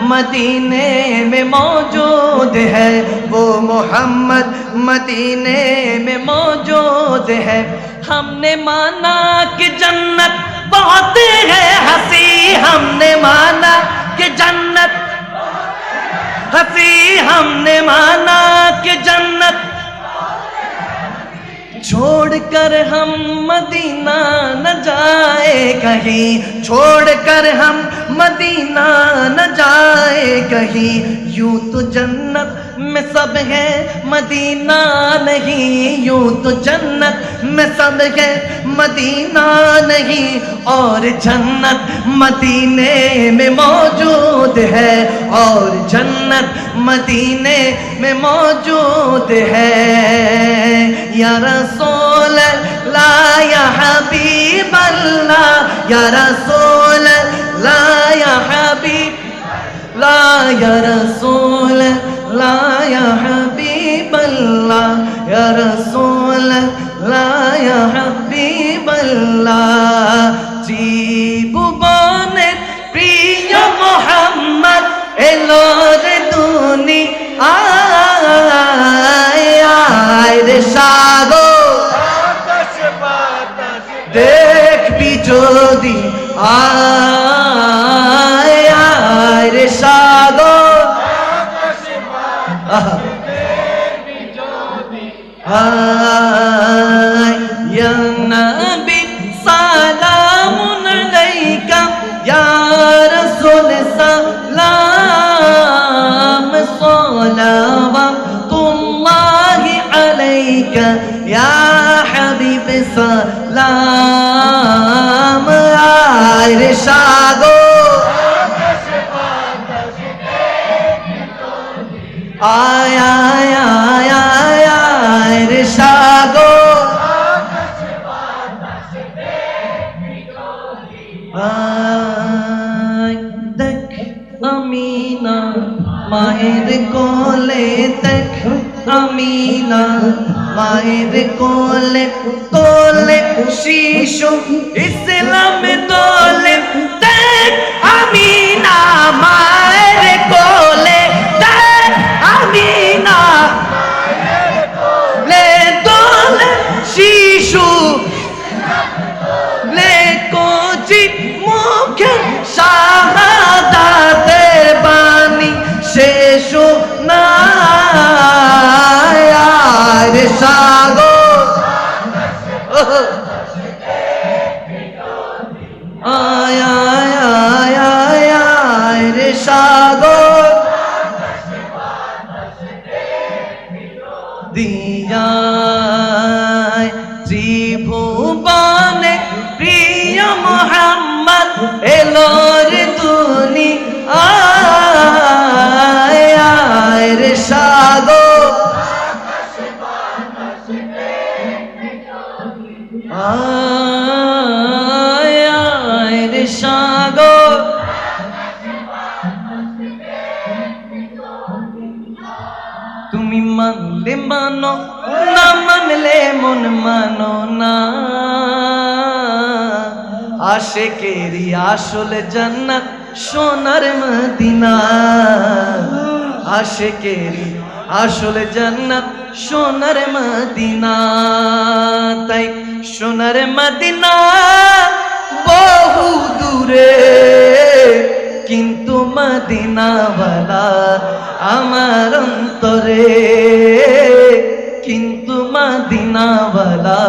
مدینے میں موجود ہے۔ وہ محمد مدینے میں موجود ہے۔ ہم نے مانا کہ جنت بہت ہے ہنسی۔ ہم نے مانا کہ جنت ہنسی۔ ہم نے مانا کہ جنت چھوڑ کر ہم مدینہ نہ جائے کہیں۔ چھوڑ کر ہم مدینہ نہ جائے کہیں، یوں تو جنت میں سب ہے، مدینہ نہیں، یوں تو جنت میں سب ہے، مدینہ نہیں۔ اور جنت مدینے میں موجود ہے، اور جنت مدینے میں موجود ہے۔ یا رسول اللہ، یا حبیب اللہ، یا رسول يا رسول الله يا حبيب الله يا رسول الله يا حبيب الله জীবনের প্রিয় মোহাম্মদ এলো রে দুনি আয় আয় রে সাগো দেখবি যদি আয় বাতাসে আয় শিশু তোলে মানলে মানো না মানলে মন মানো না। আশেকেরি আসলে জান্নাত সোনার মদিনা। আশেকেরি আসলে জান্নাত সোনার মদিনা। তাই সোনার মদিনা বহু দূরে। কিন্তু মদিনাওয়ালা আমার অন্তরে। কিন্তু মদিনাওয়ালা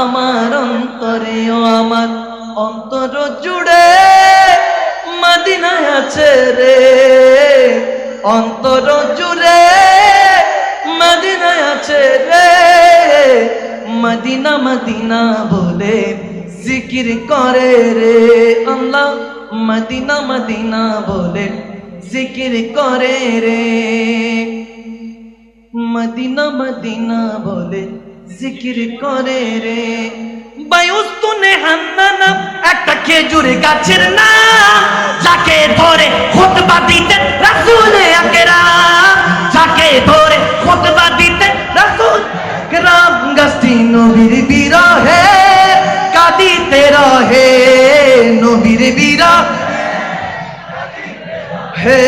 আমার অন্তরে ও আমার অন্তর জুড়ে মদিনায় আছে রে। অন্তর জুড়ে মদিনায় আছে রে। মদিনা মদিনা বলে জিকির করে রে আল্লাহ, মদিনা মদিনা বলে জিকির করে রে। মদিনা মদিনা বলে জিকির করে রে। বায়ুস্তুনে হান্নানা, একটা খেজুর গাছের নাম, যাকে ধরে খুতবা দিতেন রাসূলে আকরাম হে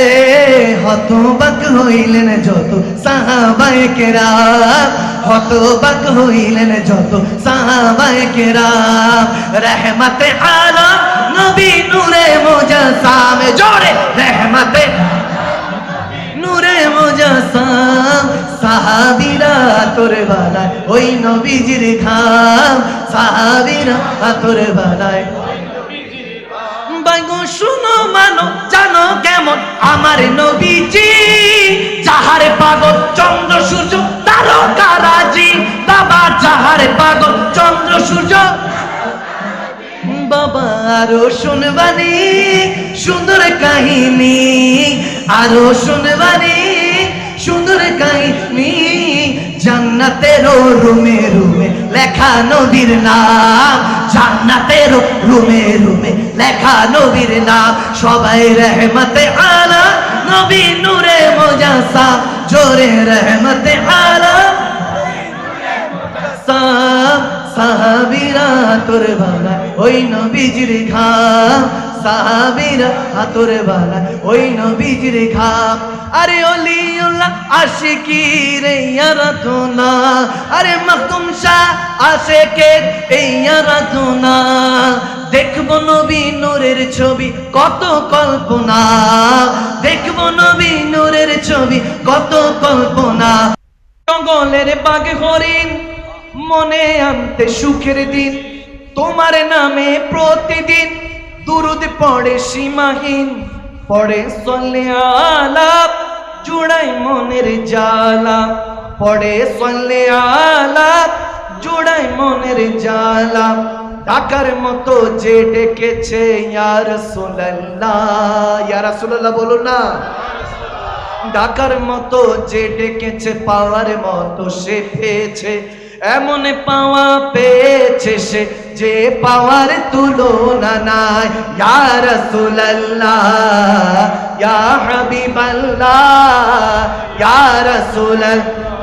হতবাক হইলেন যত সাহাবায়ে কেরাম, হতবাক হইলেন যত সাহাবায়ে কেরাম। রহমতে আলম নবী নূরে মুজাসাম, জোরে রহমতে নূরে মুজাসাম। সাহাবীরা তোর বালায়, ওই নবীজির খাম সাহাবীরা তোর বালায়। বাইগো শুনো, মানো জানো কেমন আমার নবীজি? যাহার পাগল চন্দ্র, সূর্য তারকারাজি বাবা, যাহার পাগল চন্দ্র, সূর্য। বাবা, আরও শুনবানি, সুন্দর কাহিনী। আরও শুনবানি, সুন্দর কাহিনী। জান্নাতের রুমে রুমে লেখা নবীর নাম। জান্নাতের রুমে রুমে লেখা নবীর নাম। সবাই রহমতে আলা নবী নূরে মোজাসা জোরে রহমতে আলা সাহাব সাহাবিরা তোর বালা ওই নবীজির ঘাম। বালা, ওই আরে অলিউল্লাহ আরে শাহ দেখব নবী নূরের ছবি, কত কল্পনা। দেখব নবী নূরের ছবি, কত কল্পনা। জঙ্গলের বাঘ হরিণ, মনে আনতে সুখের দিন। তোমার নামে প্রতিদিন দুরুদ পড়ে সীমাহীন, পড়ে সল্লে আলাপ, জুড়াই মনের জালা পড়ে সল্লে আলাপ, জুড়াই মনের জালা ডাকার মতো যে ডেকেছে, ইয়ার সোল্লাহ ইয়ার সোল্লাহ বলুন না। ডাকার মতো যে ডেকেছে, পাওয়ার মতো সে পেয়েছে। এমন পাওয়া পেয়েছে সে যে পাওয়ার তুলনা নাই। ইয়া রাসূলুল্লাহ, ইয়া হাবিবাল্লাহ, ইয়া রাসূলুল্লাহ।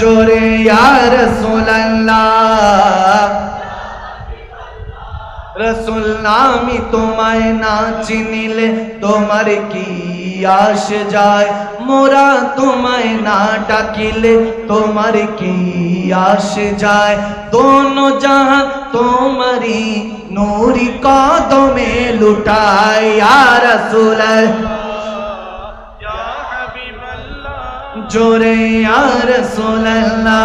জোরে, ইয়া রাসূলুল্লাহ। রসুল নামি তোমায় না চিনিলে তোমার কি আসে যায়। মোরা তোমায় না ডাকিলে তোমার কি আসে যায়? দোনো জাহা তোমারি নোরি কদমে লুটাই আর রসুল জোরে আর সোলাল্লা